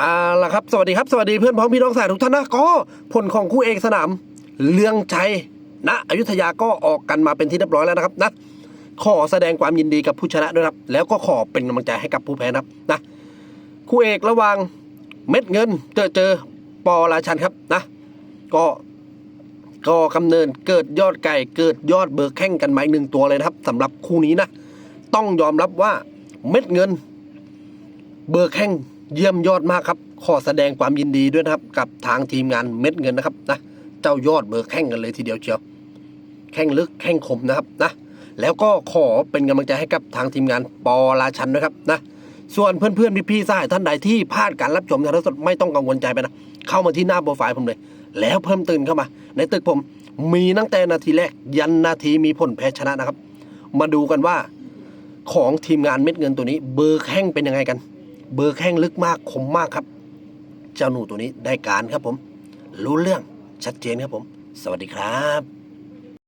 เอาล่ะครับ สวัสดีครับ สวัสดีเพื่อนพ้องพี่น้องสายทุกท่านนะก็ผลของคู่เอกสนามเลืองชัยณอยุธยาก็ออกกันมาเป็นที่เรียบร้อยแล้วนะครับนะขอแสดงความยินดีกับผู้ชนะด้วยครับ แล้วก็ขอเป็นกำลังใจให้กับผู้แพ้นะครับนะคู่เอกระหว่างเม็ดเงินเจอเจอปอราชันครับนะ ก็ก็กำเนินเกิดยอดไก่เกิดยอดเบอร์แข่งกันมาอีกหนึ่งตัวเลยนะครับสำหรับคู่นี้นะต้องยอมรับว่าเม็ดเงิน เบอร์แข่ง เยี่ยมยอดมากครับ ขอแสดงความยินดีด้วยนะครับ กับทางทีมงานเม็ดเงินนะครับนะเจ้ายอดเบอร์แข่งกันเลยทีเดียวเชียวแข่งลึกแข่งคมนะครับนะแล้วก็ขอเป็นกำลังใจให้กับทางทีมงานปอราชันด้วยครับนะส่วนเพื่อนๆพี่ๆสหายท่านใดที่พลาดการรับชมถ่ายทดสดไม่ต้องกังวลใจไปนะเข้ามาที่หน้าโปรไฟล์ผมเลย แล้วเพิ่มตื่นเข้ามา ในตึกผมมีตั้งแต่นาทีแรก ยันนาทีมีผลแพ้ชนะนะครับ มาดูกันว่า ของทีมงานเม็ดเงินตัวนี้ เบอร์แข้งเป็นยังไงกัน เบอร์แข้งลึกมากคมมากครับ เจ้าหนูตัวนี้ได้การครับผม รู้เรื่องชัดเจนครับผม สวัสดีครับ